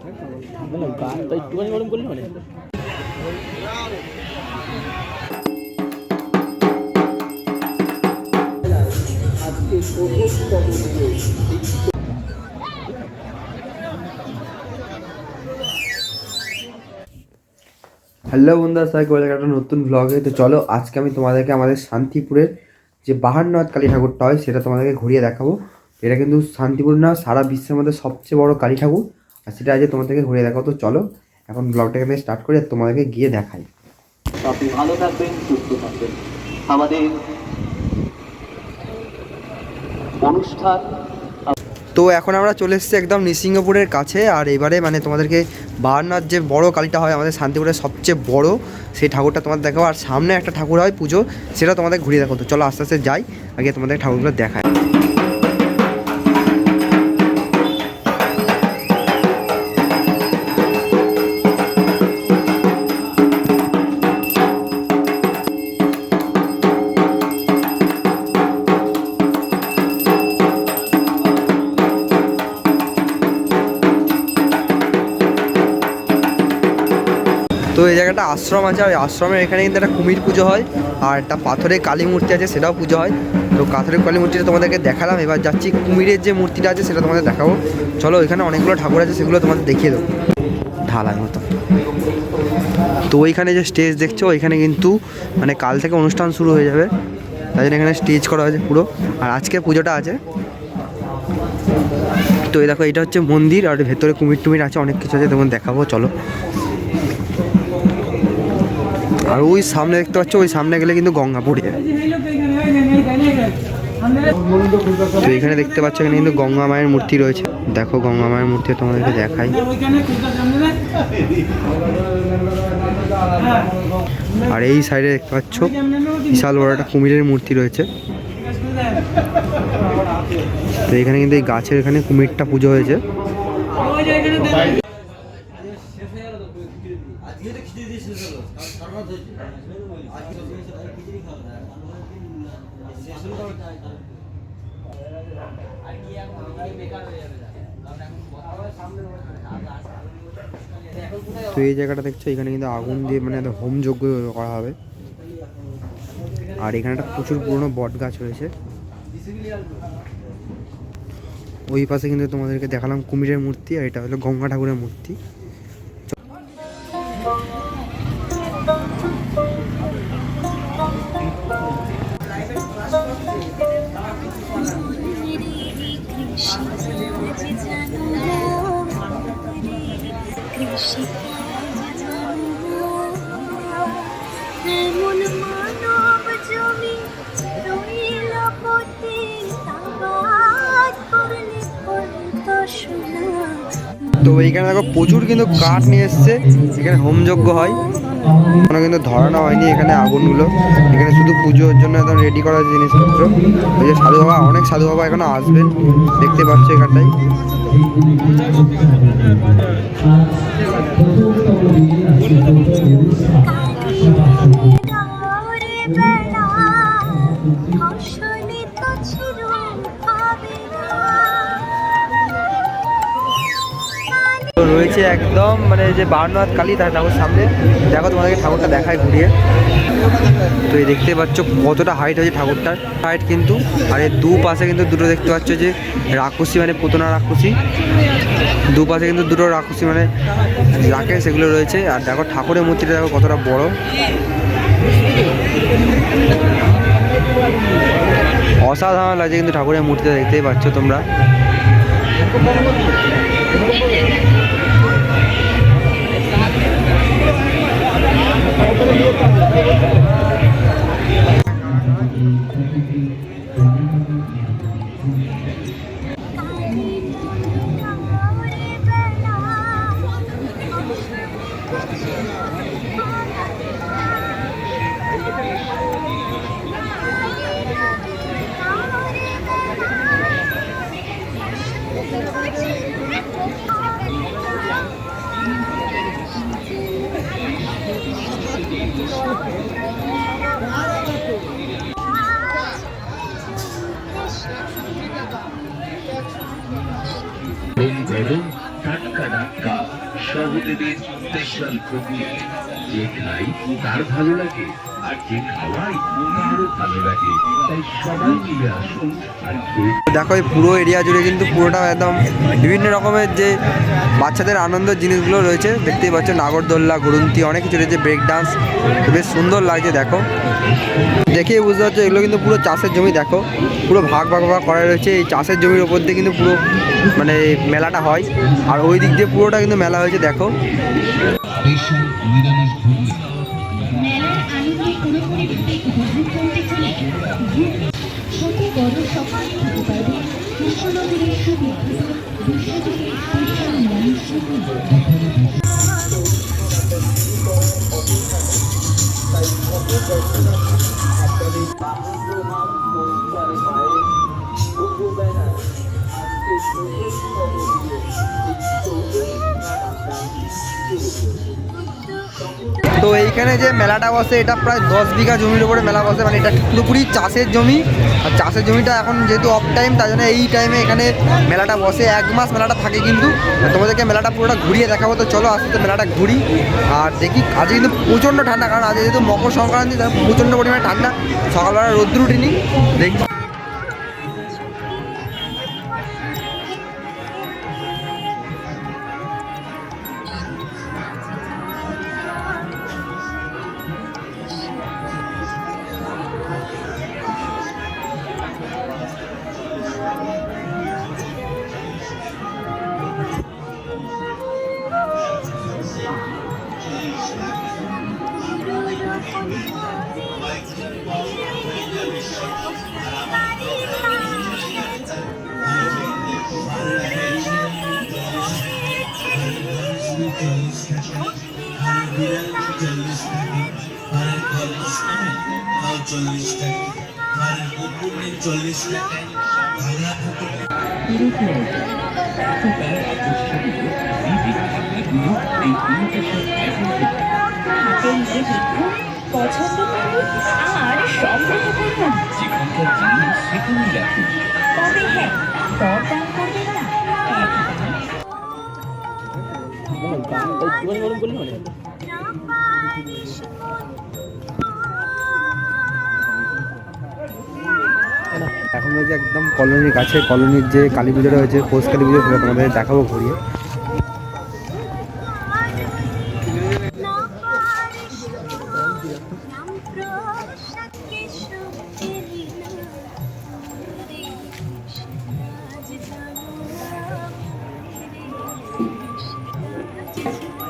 একটুখানি গরম মানে হ্যালো বন্ধুরা সবাই বলে একটা নতুন ব্লগে তো চলো, আজকে আমি তোমাদেরকে আমাদের শান্তিপুরের যে বাহারনাথ কালী ঠাকুরটা হয়, সেটা তোমাদেরকে ঘুরিয়ে দেখাবো। এটা কিন্তু শান্তিপুর না, সারা বিশ্বের মধ্যে সবচেয়ে বড় কালী ঠাকুর সেটা আজকে তোমাদেরকে ঘুরিয়ে দেখাবো। তো চলো এখন ব্লগটাকে আমি স্টার্ট করি তোমাদেরকে গিয়ে দেখাই। আপনি ভালো থাকবেন সুস্থ থাকবেন। আমাদের অনুষ্ঠান তো এখন আমরা চলে এসেছি একদম নৃসিংহপুরের কাছে আর এবারে মানে তোমাদেরকে বাহারনাথ যে বড় কালীটা হয় আমাদের শান্তিপুরের সবচেয়ে বড় সেই ঠাকুরটা তোমাদের দেখাবো। আর সামনে একটা ঠাকুর হয় পুজো সেটা তোমাদের ঘুরিয়ে দেখো তো চলো আস্তে আস্তে যাই আগে তোমাদের ঠাকুরগুলো দেখায় তো এই জায়গাটা আশ্রম আছে, আর আশ্রমের এখানে কিন্তু একটা কুমির পুজো হয়, আর একটা পাথরের কালী মূর্তি আছে, সেটাও পুজো হয়। তো পাথরের কালী মূর্তিটা তোমাদেরকে দেখালাম, এবার যাচ্ছি কুমিরের যে মূর্তিটা আছে, সেটা তোমাদের দেখাবো। চলো, এখানে অনেকগুলো ঠাকুর আছে, সেগুলো তোমাদের দেখিয়ে দেবো। ঢালাই মতো তো ওইখানে যে স্টেজ দেখছ, ওইখানে কিন্তু মানে কাল থেকে অনুষ্ঠান শুরু হয়ে যাবে। তাই জন্য এখানে স্টেজ করা হয়েছে পুরো। আর আজকে পুজোটা আছে। তো এই দেখো, এটা হচ্ছে মন্দির, আর ভেতরে কুমির টুমির আছে, অনেক কিছু আছে তোমার দেখাবো, চলো। আর ওই সামনে দেখতে পাচ্ছ, ওই সামনে গেলে কিন্তু গঙ্গা পড়ে তো এখানে দেখতে পাচ্ছ, এখানে কিন্তু গঙ্গা মায়ের মূর্তি রয়েছে। দেখো গঙ্গা মায়ের মূর্তি তোমাদেরকে দেখাই। আর এই সাইডে দেখতে পাচ্ছ, বিশাল বড় একটা কুমিরের মূর্তি রয়েছে। তো এখানে কিন্তু এই গাছের এখানে কুমিরটা পুজো হয়েছে। তো এই জায়গাটা দেখছ, এখানে কিন্তু আগুন দিয়ে মানে হোম যজ্ঞ করা হবে। আর এখানে একটা প্রচুর পুরনো বট গাছ রয়েছে। ওই পাশে কিন্তু তোমাদেরকে দেখালাম কুমিরের মূর্তি, আর এটা হলো গঙ্গা ঠাকুরের মূর্তি। তো এইখানে দেখো প্রচুর কিন্তু কাঠ নিয়ে এসছে। এখানে হোমযজ্ঞ হয়। কোনো কিন্তু ধরানো হয়নি এখানে আগুনগুলো। এখানে শুধু পুজোর জন্য একদম রেডি করা জিনিসপত্র। ওই যে সাধু বাবা, অনেক সাধু বাবা এখানে আসবেন। দেখতে পাচ্ছ এখানটায়। একদম মানে যে বারনাথ কালী, তার ঠাকুর সামনে। দেখো, তোমাদেরকে ঠাকুরটা দেখায় ঘুরিয়ে। তো এই দেখতে পাচ্ছ কতটা হাইট হয়েছে ঠাকুরটার। হাইট কিন্তু, আর এর দু পাশে কিন্তু দুটো দেখতে পাচ্ছ যে রাক্ষসী মানে পুতনা রাক্ষসী। দু পাশে কিন্তু দুটো রাক্ষসী মানে রাখে সেগুলো রয়েছে। আর দেখো, ঠাকুরের মূর্তিটা দেখো কতটা বড়। অসাধারণ লাগছে কিন্তু ঠাকুরের মূর্তিটা দেখতেই পাচ্ছ তোমরা। Gracias. সহদেবের স্পেশাল ঘুগনি যে তার ভালো লাগে? দেখো এই পুরো এরিয়া জুড়ে কিন্তু পুরোটা একদম বিভিন্ন রকমের যে বাচ্চাদের আনন্দের জিনিসগুলো রয়েছে। দেখতেই পাচ্ছ নাগরদোল্লা, গুরুন্তি, অনেক কিছু রয়েছে ব্রেক ডান্স বেশ সুন্দর লাগছে দেখো। দেখেই বুঝতে পারছ এগুলো কিন্তু পুরো চাষের জমি দেখো। পুরো ভাগ ভাগ ভাগ করা রয়েছে, এই চাষের জমির ওপর দিয়ে কিন্তু পুরো মানে মেলাটা হয়। আর ওই দিক দিয়ে পুরোটা কিন্তু মেলা হয়েছে দেখো। ছোট বড় সকল খেতে পারবে কৃষ্ণনগরের সুবিধা বিশ্বজুড়ে স্পেশাল নিরামিষ এইখানে যে মেলাটা বসে, এটা প্রায় দশ বিঘা জমির উপরে মেলা বসে। মানে এটা পুরোপুরি চাষের জমি। আর চাষের জমিটা এখন যেহেতু অফ টাইম তার জন্য এই টাইমে এখানে মেলাটা বসে। এক মাস মেলাটা থাকে কিন্তু। তোমাদেরকে মেলাটা পুরোটা ঘুরিয়ে দেখাবো। তো চলো, আস্তে মেলাটা ঘুরি। আর দেখি, আজকে কিন্তু প্রচণ্ড ঠান্ডা, কারণ আজকে যেহেতু মকর সংক্রান্তি প্রচণ্ড পরিমাণে ঠান্ডা। সকালবেলা রোদ্র উঠিনি। দেখি। চল্লিশ টাকায় ভাঙা পছন্দ করুন আর সংগ্রহ করুন যেখানকার জিনিস সেখানেই রাখুন তবে হ্যাঁ দরদাম করবেন না একদম এখন রয়েছে একদম কলোনির কাছে, কলোনির যে কালী পুজো রয়েছে পৌষ কালী পুজো, সেটা তোমাদের দেখাবো ঘুরিয়ে। না পারিস